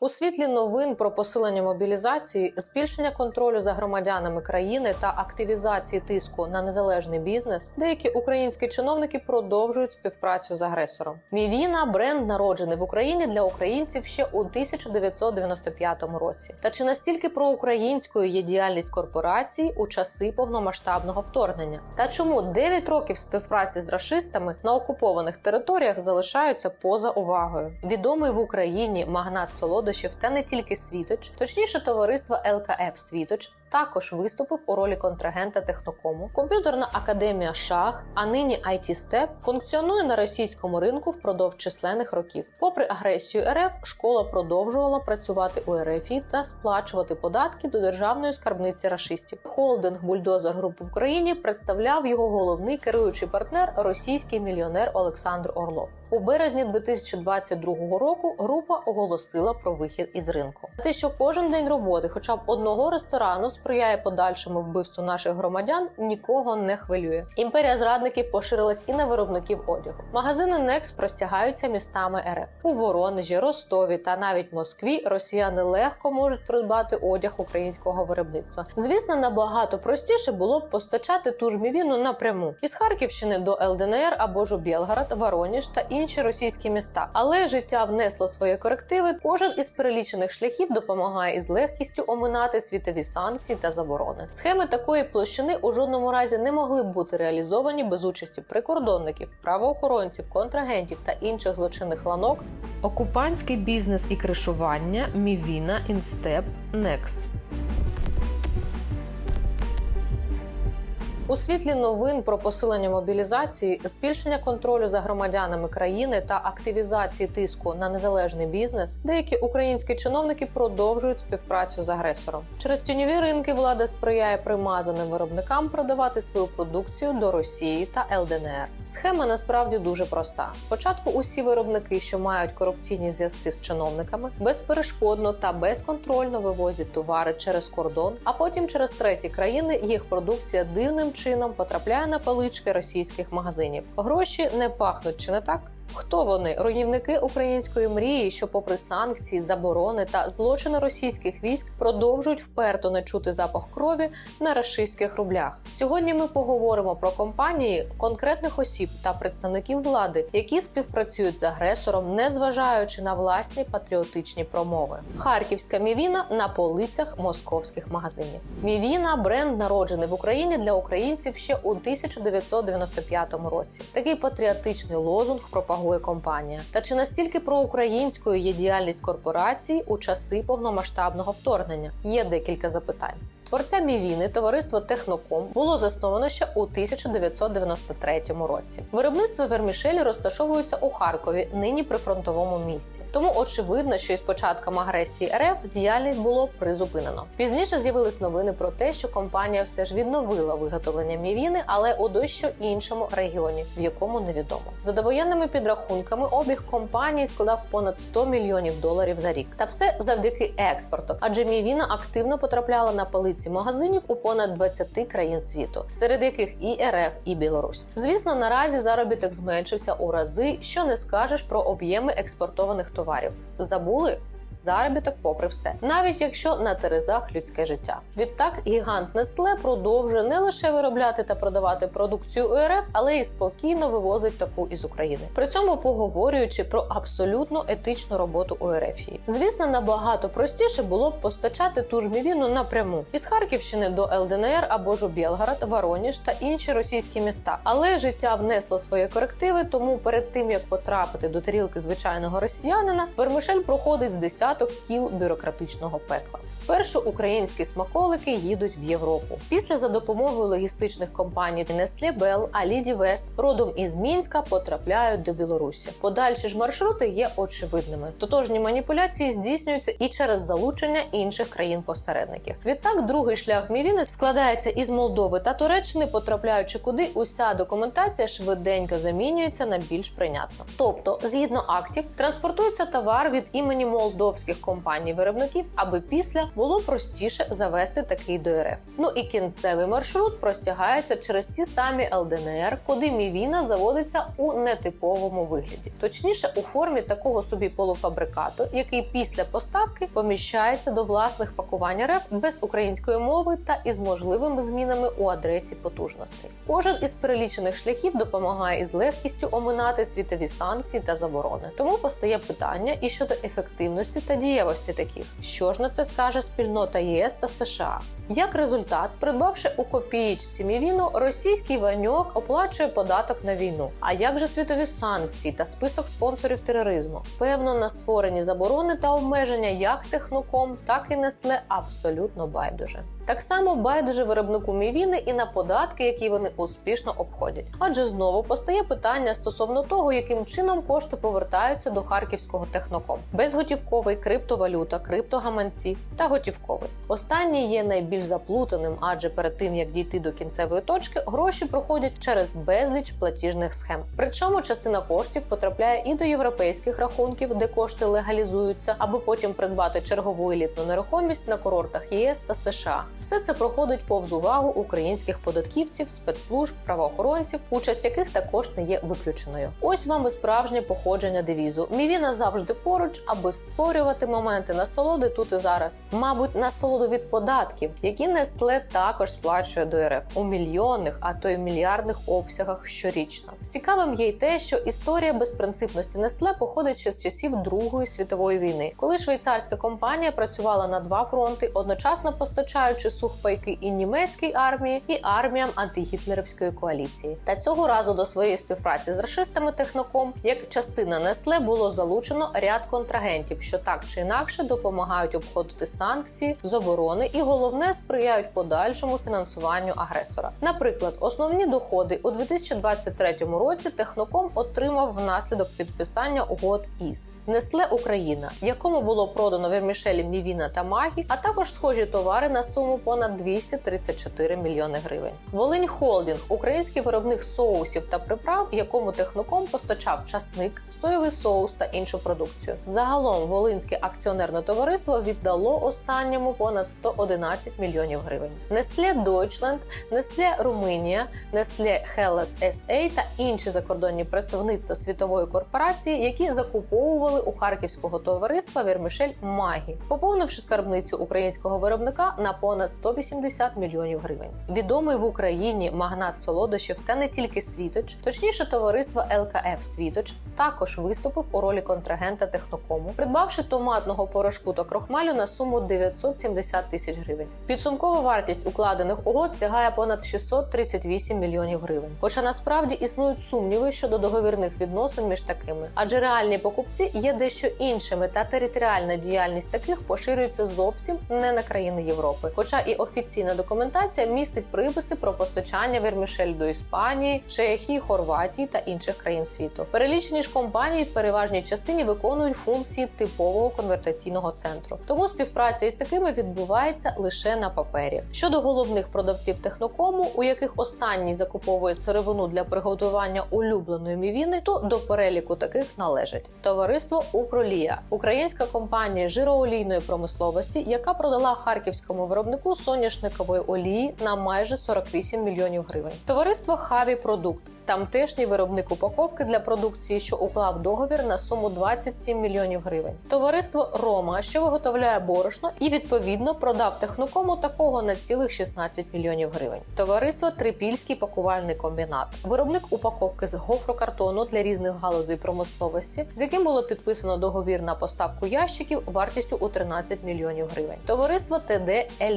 У світлі новин про посилення мобілізації, збільшення контролю за громадянами країни та активізації тиску на незалежний бізнес, деякі українські чиновники продовжують співпрацю з агресором. Мівіна бренд народжений в Україні для українців ще у 1995 році. Та чи настільки проукраїнською є діяльність корпорації у часи повномасштабного вторгнення? Та чому 9 років співпраці з рашистами на окупованих територіях залишаються поза увагою? Відомий в Україні магнат солодощів та не тільки Світоч, точніше товариство ЛКФ Світоч. Також виступив у ролі контрагента технокому. Комп'ютерна академія Шах, а нині IT Step, функціонує на російському ринку впродовж численних років. Попри агресію РФ, школа продовжувала працювати у РФІ та сплачувати податки до державної скарбниці рашистів. Холдинг Бульдозер Груп в Україні представляв його головний керуючий партнер, російський мільйонер Олександр Орлов. У березні 2022 року група оголосила про вихід із ринку. Те, що кожен день роботи, хоча б одного ресторану, сприяє подальшому вбивству наших громадян, нікого не хвилює. Імперія зрадників поширилась і на виробників одягу. Магазини Next простягаються містами РФ у Воронежі, Ростові та навіть Москві. Росіяни легко можуть придбати одяг українського виробництва. Звісно, набагато простіше було б постачати ту ж мівіну напряму із Харківщини до ЛДНР або ж у Білгород, Вороніж та інші російські міста. Але життя внесло свої корективи. Кожен із перелічених шляхів допомагає із легкістю оминати світові санкції та заборони. Схеми такої площини у жодному разі не могли б бути реалізовані без участі прикордонників, правоохоронців, контрагентів та інших злочинних ланок. Окупантський бізнес і кришування Мівіна, Інстеп, Некс. У світлі новин про посилення мобілізації, збільшення контролю за громадянами країни та активізації тиску на незалежний бізнес, деякі українські чиновники продовжують співпрацю з агресором. Через тіньові ринки влада сприяє примазаним виробникам продавати свою продукцію до Росії та ЛДНР. Схема насправді дуже проста. Спочатку усі виробники, що мають корупційні зв'язки з чиновниками, безперешкодно та безконтрольно вивозять товари через кордон, а потім через треті країни їх продукція дивним чином потрапляє на палички російських магазинів. Гроші не пахнуть, чи не так? Хто вони? Руйнівники української мрії, що, попри санкції, заборони та злочини російських військ, продовжують вперто не чути запах крові на рашистських рублях. Сьогодні ми поговоримо про компанії конкретних осіб та представників влади, які співпрацюють з агресором, незважаючи на власні патріотичні промови. Харківська мівіна на полицях московських магазинів. Мівіна бренд народжений в Україні для українців ще у 1995 році. Такий патріотичний лозунг пропагує компанія. Та чи настільки проукраїнською є діяльність корпорацій у часи повномасштабного вторгнення? Є декілька запитань. Творця Мівіни товариство Техноком було засновано ще у 1993 році. Виробництво вермішелі розташовується у Харкові, нині при фронтовому місці. Тому очевидно, що із початком агресії РФ діяльність було призупинено. Пізніше з'явились новини про те, що компанія все ж відновила виготовлення мівіни, але у дещо іншому регіоні, в якому невідомо. За довоєнними підрахунками, обіг компанії складав понад 100 мільйонів доларів за рік. Та все завдяки експорту, адже мівіна активно потрапляла на полиці магазинів у понад 20 країн світу, серед яких і РФ, і Білорусь. Звісно, наразі заробіток зменшився у рази, що не скажеш про об'єми експортованих товарів. Забули? Заробіток, попри все, навіть якщо на терезах людське життя. Відтак гігант Nestle продовжує не лише виробляти та продавати продукцію УРФ, але й спокійно вивозить таку із України. При цьому поговорюючи про абсолютно етичну роботу УРФ. Звісно, набагато простіше було б постачати ту ж мівіну напряму із Харківщини до ЛДНР або ж у Білгород, Вороніж та інші російські міста. Але життя внесло свої корективи, тому перед тим як потрапити до тарілки звичайного росіянина, вермишель проходить з десяток кіл бюрократичного пекла. Спершу українські смаколики їдуть в Європу. Після за допомогою логістичних компаній Nestle Bell, Аліді Вест родом із Мінська потрапляють до Білорусі. Подальші ж маршрути є очевидними. Тотожні маніпуляції здійснюються і через залучення інших країн-посередників. Відтак, другий шлях мівіни складається із Молдови та Туреччини, потрапляючи куди уся документація швиденько замінюється на більш прийнятну. Тобто, згідно актів, транспортується товар від імені Молдови молдовських компаній-виробників, аби після було простіше завести такий до РФ. Ну і кінцевий маршрут простягається через ті самі ЛДНР, куди мівіна заводиться у нетиповому вигляді, точніше у формі такого собі полуфабрикату, який після поставки поміщається до власних пакувань РФ без української мови та із можливими змінами у адресі потужностей. Кожен із перелічених шляхів допомагає із легкістю оминати світові санкції та заборони. Тому постає питання і щодо ефективності та дієвості таких, що ж на це скаже спільнота ЄС та США. Як результат, придбавши у копієчці мівіну, російський ваньок оплачує податок на війну. А як же світові санкції та список спонсорів тероризму? Певно, на створені заборони та обмеження як техноком, так і Нестле абсолютно байдуже. Так само байдуже виробнику мівіни і на податки, які вони успішно обходять. Адже знову постає питання стосовно того, яким чином кошти повертаються до харківського техноком: безготівковий, криптовалюта, криптогаманці та готівковий. Останній є найбільш заплутаним, адже перед тим як дійти до кінцевої точки, гроші проходять через безліч платіжних схем. Причому частина коштів потрапляє і до європейських рахунків, де кошти легалізуються, аби потім придбати чергову елітну нерухомість на курортах ЄС та США. Все це проходить повз увагу українських податківців, спецслужб, правоохоронців, участь яких також не є виключеною. Ось вам і справжнє походження девізу. Мівіна завжди поруч, аби створювати моменти насолоди тут і зараз. Мабуть, насолоду від податків, які Нестле також сплачує до РФ у мільйонних, а то й мільярдних обсягах щорічно. Цікавим є й те, що історія безпринципності Нестле походить ще з часів Другої світової війни, коли швейцарська компанія працювала на два фронти, одночасно постачаючи сухпайки і німецькій армії, і арміям антигітлерівської коаліції. Та цього разу до своєї співпраці з рашистами Техноком, як частина Нестле, було залучено ряд контрагентів, що так чи інакше допомагають обходити санкції, заборони і головне сприяють подальшому фінансуванню агресора. Наприклад, основні доходи у 2023 році Техноком отримав внаслідок підписання угод із Нестле Україна, якому було продано вермішелі Мівіна та Магі, а також схожі товари на суму понад 234 мільйони гривень. Волинь Холдінг, український виробник соусів та приправ, якому Техноком постачав часник, соєвий соус та іншу продукцію. Загалом Волинське акціонерне товариство віддало останньому понад 111 мільйонів гривень. Nestle Deutschland, Nestle Румунія, Nestle Hellas SA та інші закордонні представництва світової корпорації, які закуповували у харківського товариства Вермішель Магі, поповнивши скарбницю українського виробника на понад 180 мільйонів гривень. Відомий в Україні магнат солодощів та не тільки Світоч, точніше, товариство ЛКФ Світоч також виступив у ролі контрагента технокому, придбавши томатного порошку та крохмалю на суму 970 тисяч гривень. Підсумкова вартість укладених угод сягає понад 638 мільйонів гривень. Хоча насправді існують сумніви щодо договірних відносин між такими, адже реальні покупці є дещо іншими, та територіальна діяльність таких поширюється зовсім не на країни Європи. Хоча і офіційна документація містить приписи про постачання вермішель до Іспанії, Чехії, Хорватії та інших країн світу. Перелічені ж компанії в переважній частині виконують функції типового конвертаційного центру. Тому співпраця із такими відбувається лише на папері. Щодо головних продавців технокому, у яких останній закуповує сировину для приготування улюбленої мівіни, то до переліку таких належить товариство Укролія, українська компанія жироолійної промисловості, яка продала харківському виробнику соняшникової олії на майже 48 мільйонів гривень. Товариство Хаві Продукт. Тамтешній виробник упаковки для продукції, що уклав договір на суму 27 мільйонів гривень. Товариство Рома, що виготовляє борошно, і відповідно продав технокому такого на цілих 16 мільйонів гривень. Товариство Трипільський пакувальний комбінат, виробник упаковки з гофрокартону для різних галузей промисловості, з яким було підписано договір на поставку ящиків вартістю у 13 мільйонів гривень. Товариство ТД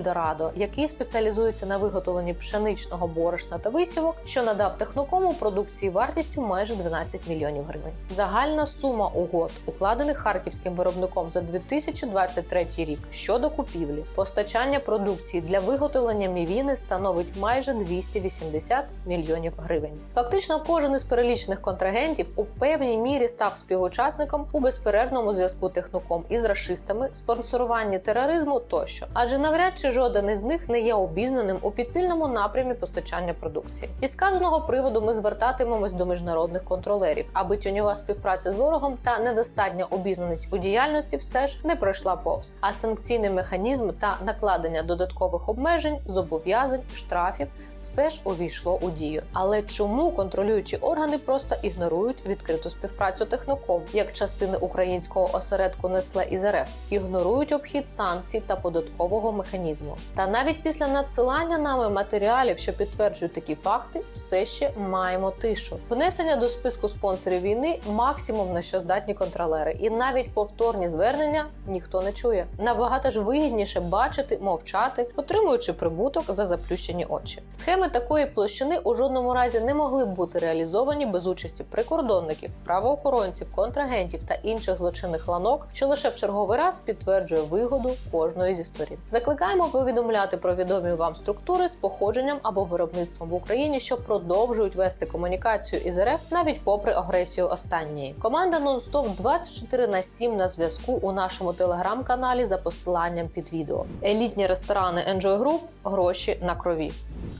Ельдорадо, який спеціалізується на виготовленні пшеничного борошна та висівок, що надав технокому продукції вартістю майже 12 мільйонів гривень. Загальна сума угод, укладених харківським виробником за 2023 рік щодо купівлі, постачання продукції для виготовлення мівіни становить майже 280 мільйонів гривень. Фактично, кожен із перелічених контрагентів у певній мірі став співучасником у безперервному зв'язку техноком із рашистами, спонсоруванні тероризму тощо, адже навряд чи жоден із них не є обізнаним у підпільному напрямі постачання продукції. Із сказаного приводу ми звертатимемось до міжнародних контролерів, аби тюньова співпраця з ворогом та недостатня обізнаність у діяльності все ж не пройшла повз. А санкційний механізм та накладення додаткових обмежень, зобов'язань, штрафів все ж увійшло у дію. Але чому контролюючі органи просто ігнорують відкриту співпрацю техноком як частини українського осередку Несле із РФ, ігнорують обхід санкцій та податкового механізму? Та навіть після надсилання нами матеріалів, що підтверджують такі факти, все ще маємо тишу. Внесення до списку спонсорів війни максимум на що здатні контролери, і навіть повторні звернення ніхто не чує. Набагато ж вигідніше бачити, мовчати, отримуючи прибуток за заплющені очі. Схеми такої площини у жодному разі не могли б бути реалізовані без участі прикордонників, правоохоронців, контрагентів та інших злочинних ланок, що лише в черговий раз підтверджує вигоду кожної зі сторін. Закликаємо повідомляти про відомі вам структури з походженням або виробництвом в Україні, що продовжують вести комунікацію із РФ навіть попри агресію останньої. Команда нон-стоп 24 на 7 на зв'язку у нашому телеграм-каналі за посиланням під відео. Елітні ресторани Enjoy Group – гроші на крові.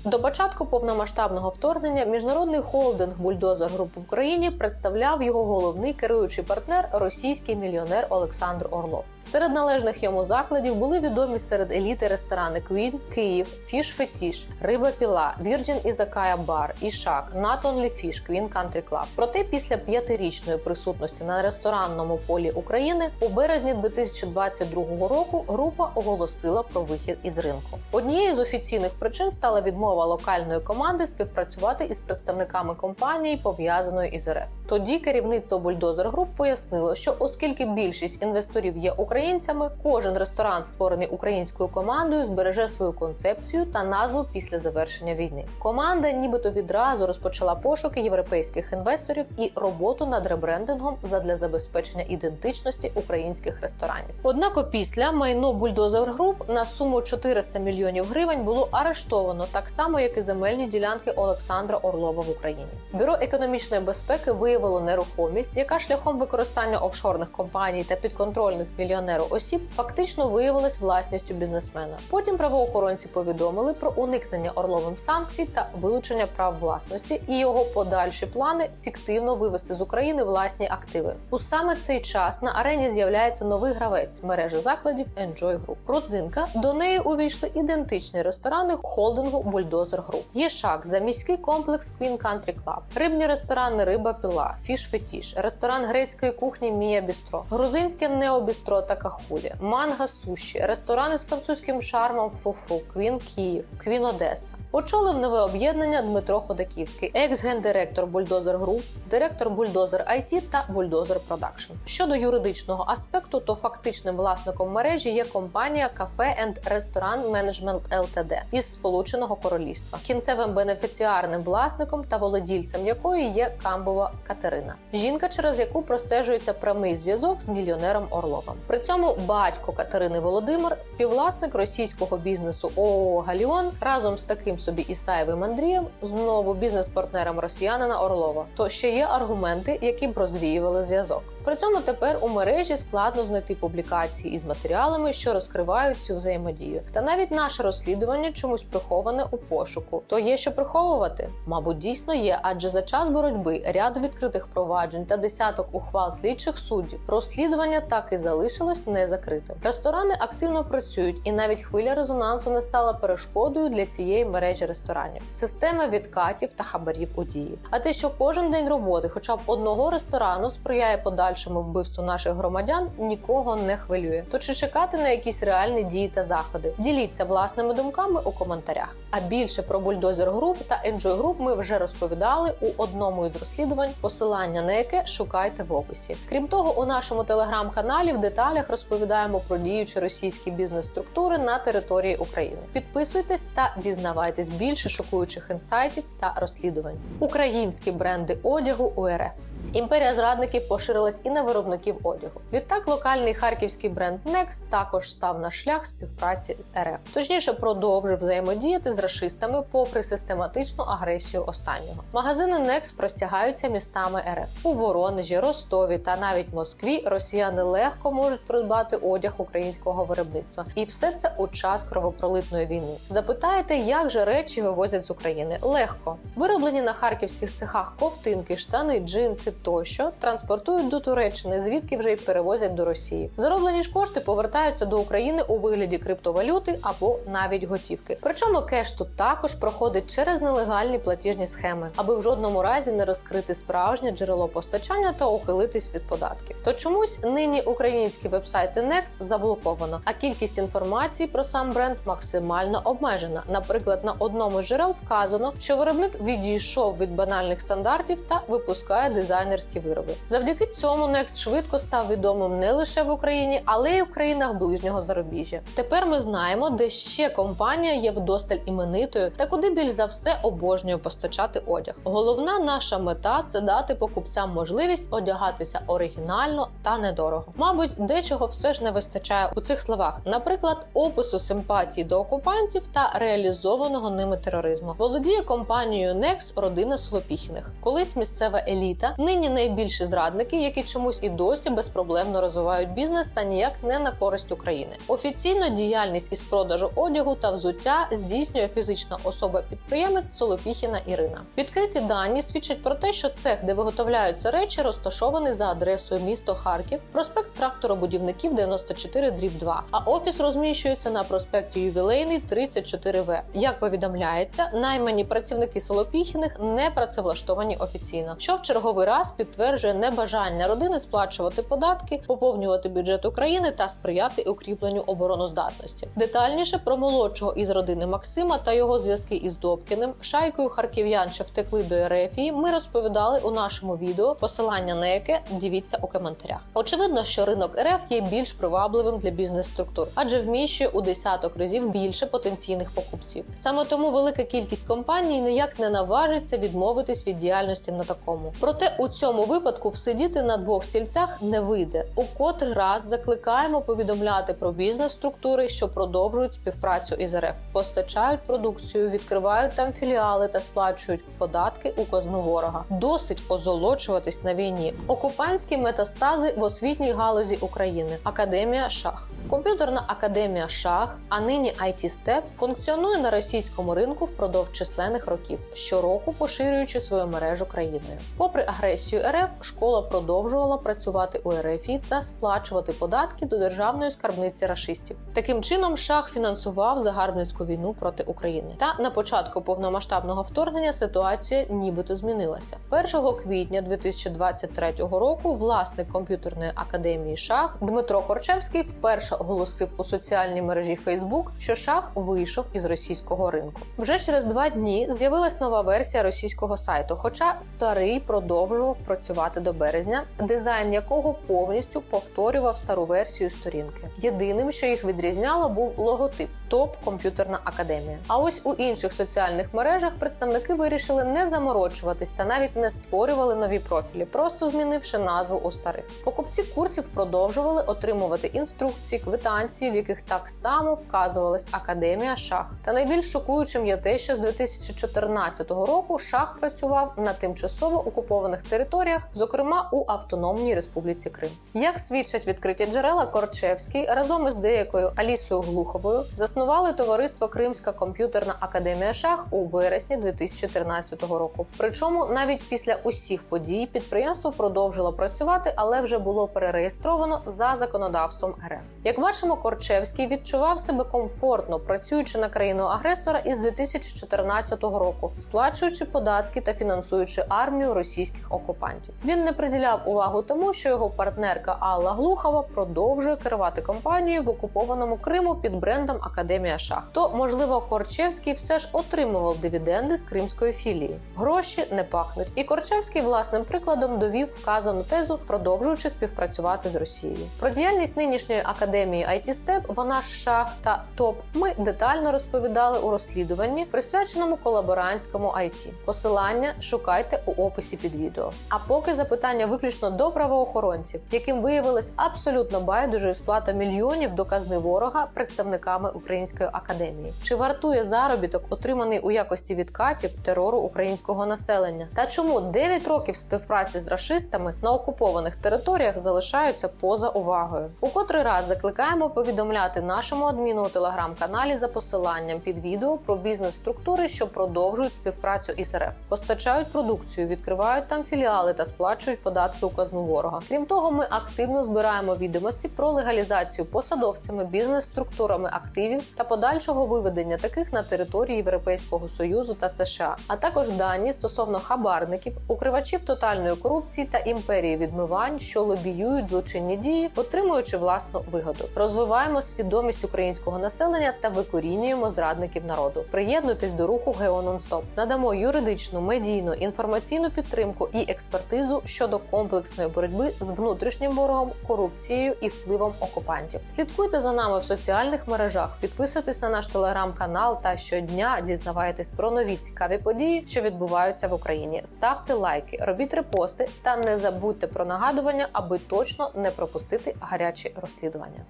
До початку повномасштабного вторгнення міжнародний холдинг Бульдозер Груп в Україні представляв його головний керуючий партнер, російський мільйонер Олександр Орлов. Серед належних йому закладів були відомі серед еліти ресторани Квін, Київ, Фіш Фетіш, Риба Піла, Вірджин Ізакая Бар, Ішак, Only Fish, Квін Country Club. Проте після п'ятирічної присутності на ресторанному полі України у березні 2022 року група оголосила про вихід із ринку. Однією з офіційних причин стала відмова локальної команди співпрацювати із представниками компанії, пов'язаної із РФ. Тоді керівництво Бульдозер Груп пояснило, що оскільки більшість інвесторів є українцями, кожен ресторан, створений українською командою, збереже свою концепцію та назву після завершення війни. Команда, нібито відразу розпочала пошуки європейських інвесторів і роботу над ребрендингом задля забезпечення ідентичності українських ресторанів. Однак, опісля майно Бульдозер Груп на суму 400 мільйонів гривень було арештовано так само, як і земельні ділянки Олександра Орлова в Україні. Бюро економічної безпеки виявило нерухомість, яка шляхом використання офшорних компаній та підконтрольних мільйонеру осіб фактично виявилась власністю бізнесмена. Потім правоохоронці повідомили про уникнення Орловим санкцій та вилучення прав власності і його подальші плани фіктивно вивести з України власні активи. У саме цей час на арені з'являється новий гравець мережі закладів Enjoy Group. Родзинка до неї увійшли ідентичні ресторани холдингу Бульдозер Груп. Є шаг за міський комплекс Queen Country Club, рибні ресторани Риба Піла, Фіш Фетіш, ресторан грецької кухні Мія Бістро, грузинське Необістро та Кахулі, Манга Суші, ресторани з французьким шармом Фруфру, Квін Київ, Квін Одеса. Очолив нове об'єднання Дмитро Ходаківський, екс-гендиректор Бульдозер Груп, директор Бульдозер IT та Бульдозер Продакшн. Щодо юридичного аспекту, то фактичним власником мережі є компанія and Restaurant Management Ltd. із Сполученого Королівства, кінцевим бенефіціарним власником та володільцем якої є Камбова Катерина, жінка, через яку простежується прямий зв'язок з мільйонером Орловим. При цьому батько Катерини Володимир, співвласник російського бізнесу ООО Галіон, разом з таким собі Ісаєвим Андрієм, знову бізнес-партнером росіянина Орлова. То ще є аргументи, які б розвіювали зв'язок. При цьому тепер у мережі складно знайти публікації із матеріалами, що розкривають цю взаємодію. Та навіть наше розслідування чомусь приховане у пошуку. То є що приховувати? Мабуть, дійсно є, адже за час боротьби ряду відкритих проваджень та десяток ухвал слідчих суддів розслідування так і залишилось незакритим. Ресторани активно працюють, і навіть хвиля резонансу не стала перешкодою для цієї мережі ресторанів. Система відкатів та хабарів у дії. А те, що кожен день роботи, хоча б одного ресторану, сприяє подальшому вбивству наших громадян, нікого не хвилює. То чи чекати на якісь реальні дії та заходи? Діліться власними думками у коментарях. А більше про бульдозер груп та Enjoy Group ми вже розповідали у одному із розслідувань, посилання на яке шукайте в описі. Крім того, у нашому телеграм-каналі в деталях розповідаємо про діючі російські бізнес-структури на території України. Підписуйтесь та дізнавайтесь більше шокуючих інсайтів та розслідувань. Українські бренди одягу у РФ. Імперія зрадників поширилась і на виробників одягу. Відтак локальний харківський бренд Next також став на шлях співпраці з РФ. Точніше, продовжив взаємодіяти з рашистами попри систематичну агресію останнього. Магазини Next простягаються містами РФ у Воронежі, Ростові та навіть Москві. Росіяни легко можуть придбати одяг українського виробництва, і все це у час кровопролитної війни. Запитаєте, як же речі вивозять з України? Легко вироблені на харківських цехах ковтинки, штани, джинси тощо транспортують до Туреччини, звідки вже й перевозять до Росії. Зароблені ж кошти повертаються до України у вигляді криптовалюти або навіть готівки. Причому кеш тут також проходить через нелегальні платіжні схеми, аби в жодному разі не розкрити справжнє джерело постачання та ухилитись від податків. То чомусь нині українські вебсайти Next заблоковано, а кількість інформації про сам бренд максимально обмежена. Наприклад, на одному з джерел вказано, що виробник відійшов від банальних стандартів та випускає дизайнерські вироби. Завдяки цьому Next швидко став відомим не лише в Україні, але й у країнах ближнього зарубіжжя. Тепер ми знаємо, де ще компанія є вдосталь іменитою та куди більш за все обожнює постачати одяг. Головна наша мета це дати покупцям можливість одягатися оригінально та недорого. Мабуть, дечого все ж не вистачає у цих словах, наприклад, опису симпатії до окупантів та реалізованого ними тероризму. Володіє компанією Nex родина Солопіхіних, колись місцева еліта, нині найбільші зрадники, які чомусь і досі безпроблемно розвивають бізнес та ніяк не на користь України. Офіційно діяльність із продажу одягу та взуття здійснює фізична особа-підприємець Солопіхіна Ірина. Відкриті дані свідчать про те, що цех, де виготовляються речі, розташований за адресою місто Харків, проспект тракторобудівників 94 дріб 2, а офіс розміщується на проспекті Ювілейний 34В. Як повідомляється, наймані працівники Солопіхіних не працевлаштовані офіційно, що в черговий раз підтверджує небажання родини сплачувати податки, поповнювати бюджет України та сприяти укріпленню обороноздатності. Детальніше про молодшого із родини Максима та його зв'язки із Добкіним, шайкою харків'ян, що втекли до Ерефії, ми розповідали у нашому відео, посилання на яке дивіться у коментарях. Очевидно, що ринок РФ є більш привабливим для бізнес-структур, адже вміщує у десяток разів більше потенційних покупців. Саме тому велика кількість компаній ніяк не наважиться відмовитись від діяльності на такому. Проте у цьому випадку всидіти на двох стільцях не вийде. У котрий раз закликаємо повідомляти про бізнес-структури, що продовжують співпрацю із РФ, постачають продукцію, відкривають там філіали та сплачують податки у казну ворога. Досить озолочуватись на війні. Окупантські метастази в освітній галузі України. Академія Шах. Комп'ютерна академія Шах, а нині IT Step, функціонує на російському ринку впродовж численних років, щороку поширюючи свою мережу країною. Попри агресію РФ, школа продовжувала працювати у РФ та сплачувати податки до державної скарбниці рашистів. Таким чином, шах фінансував загарбницьку війну проти України. Та на початку повномасштабного вторгнення ситуація нібито змінилася. 1 квітня 2023 року власник комп'ютерної академії Шах Дмитро Корчевський вперше оголосив у соціальній мережі Facebook, що шах вийшов із російського ринку. Вже через два дні з'явилась нова версія російського сайту, хоча старий продовжував працювати до березня, дизайн якого повністю повторював стару версію сторінки. Єдиним, що їх відрізняло, був логотип ТОП Комп'ютерна академія. А ось у інших соціальних мережах представники вирішили не заморочуватись та навіть не створювали нові профілі, просто змінивши назву у старих. Покупці курсів продовжували отримувати інструкції, квитанції, в яких так само вказувалась академія шах. Та найбільш шокуючим є те, що з 2014 року шах працював на тимчасово окупованих територіях, зокрема у Автономній Республіці Крим. Як свідчать відкриті джерела, Корчевський разом із деякою Алісою Глуховою заснували товариство Кримська комп'ютерна академія шах у вересні 2013 року. Причому навіть після усіх подій підприємство продовжило працювати, але вже було перереєстровано за законодавством РФ. Як бачимо, Корчевський відчував себе комфортно, працюючи на країну агресора із 2014 року, сплачуючи податки та фінансуючи армію російських окупантів. Він не приділяв увагу тому, що його партнерка Алла Глухова продовжує керувати компанією в окупованому Криму під брендом Академія Шах, то можливо Корчевський все ж отримував дивіденди з кримської філії. Гроші не пахнуть, і Корчевський власним прикладом довів вказану тезу, продовжуючи співпрацювати з Росією. Про діяльність нинішньої академії IT Step, вона ж шах та топ. Ми детально розповідали у розслідуванні, присвяченому колаборантському IT. Посилання шукайте у описі під відео. А поки запитання виключно до правоохоронців, яким виявилось абсолютно байдужою сплата мільйонів до казни ворога представниками Української академії. Чи вартує заробіток, отриманий у якості відкатів терору українського населення? Та чому 9 років співпраці з рашистами на окупованих територіях залишаються поза увагою? У котрий раз закликаємо повідомляти нашому адміну у телеграм-каналі за посиланням під відео про бізнес-структури, що продовжують співпрацю із РФ, постачають продукцію, відкривають там філіали та сплачують податки у казну ворога. Крім того, ми активно збираємо відомості про легалізацію посадовцями, бізнес-структурами активів та подальшого виведення таких на території Європейського союзу та США, а також дані стосовно хабарників, укривачів тотальної корупції та імперії відмивань, що лобіюють злочинні дії, отримуючи власну вигоду. Розвиваємо свідомість українського населення та викорінюємо зрадників народу. Приєднуйтесь до руху Гео Нонстоп. Надамо юридичну, медійну, інформаційну підтримку і експертизу щодо комплексної боротьби з внутрішнім ворогом, корупцією і впливом окупантів. Слідкуйте за нами в соціальних мережах, підписуйтесь на наш телеграм-канал та щодня дізнавайтесь про нові цікаві події, що відбуваються в Україні. Ставте лайки, робіть репости та не забудьте про нагадування, аби точно не пропустити гарячі розслідування.